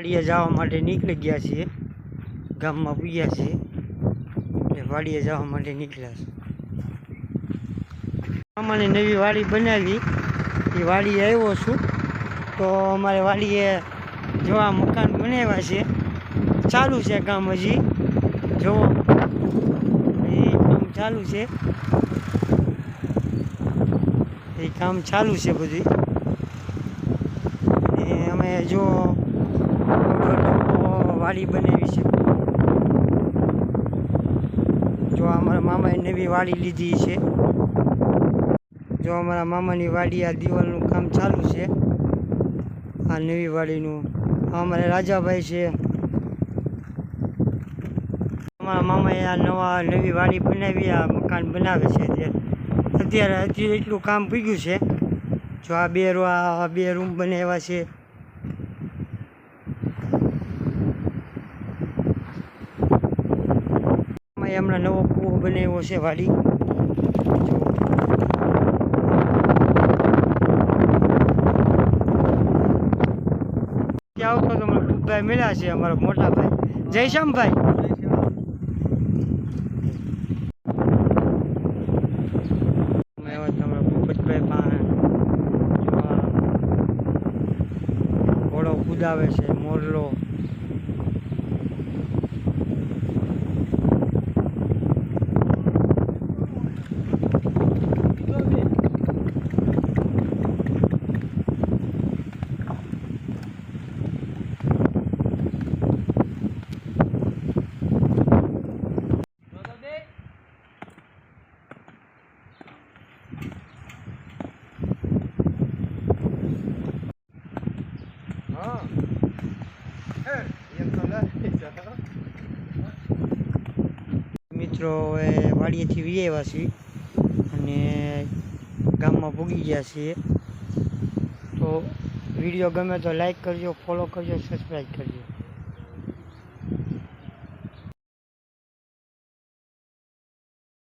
વાડીએ જવા માટે નીકળી ગયા છીએ. ગામમાં પૂગ્યા છીએ. એટલે વાડીએ જવા માટે નીકળ્યા છે. અમારે નવી વાડી બનાવી. એ વાડીએ આવ્યો છું. તો અમારે વાડીએ જોવા મકાન બનાવ્યા છે. ચાલુ છે કામ હજી. જુઓ. એ કામ ચાલુ છે. એ કામ ચાલુ છે બધું અમે જો વાડી બનાવી છે. જો અમારા મામાએ નવી વાડી લીધી છે. જો અમારા મામાની વાડી આ દિવાલનું કામ ચાલુ છે. આ નવી વાડીનું. અમારે રાજાભાઈ છે. અમારા મામાએ આ નવા નવી વાડી બનાવી, આ મકાન બનાવે છે અત્યારે. હજી એટલું કામ પૂગ્યું છે. જો આ બે આ બે રૂમ બનાવ્યા છે. આમાં હમણાં નવો કૂવો બનાવ્યો છે વાડી આવતો તો મને ભૂપભાઈ મળ્યા છે અમારા મોટા ભાઈ. જય શ્યામભાઈ ઘોડો કુદાવે છે, મોરલો. મિત્રો, હવે વાડીએથી વી આવ્યા છીએ અને ગામમાં પૂગી ગયા છીએ. તો વીડિયો ગમે તો લાઈક કરજો ફોલો કરજો સબસ્ક્રાઈબ કરજો.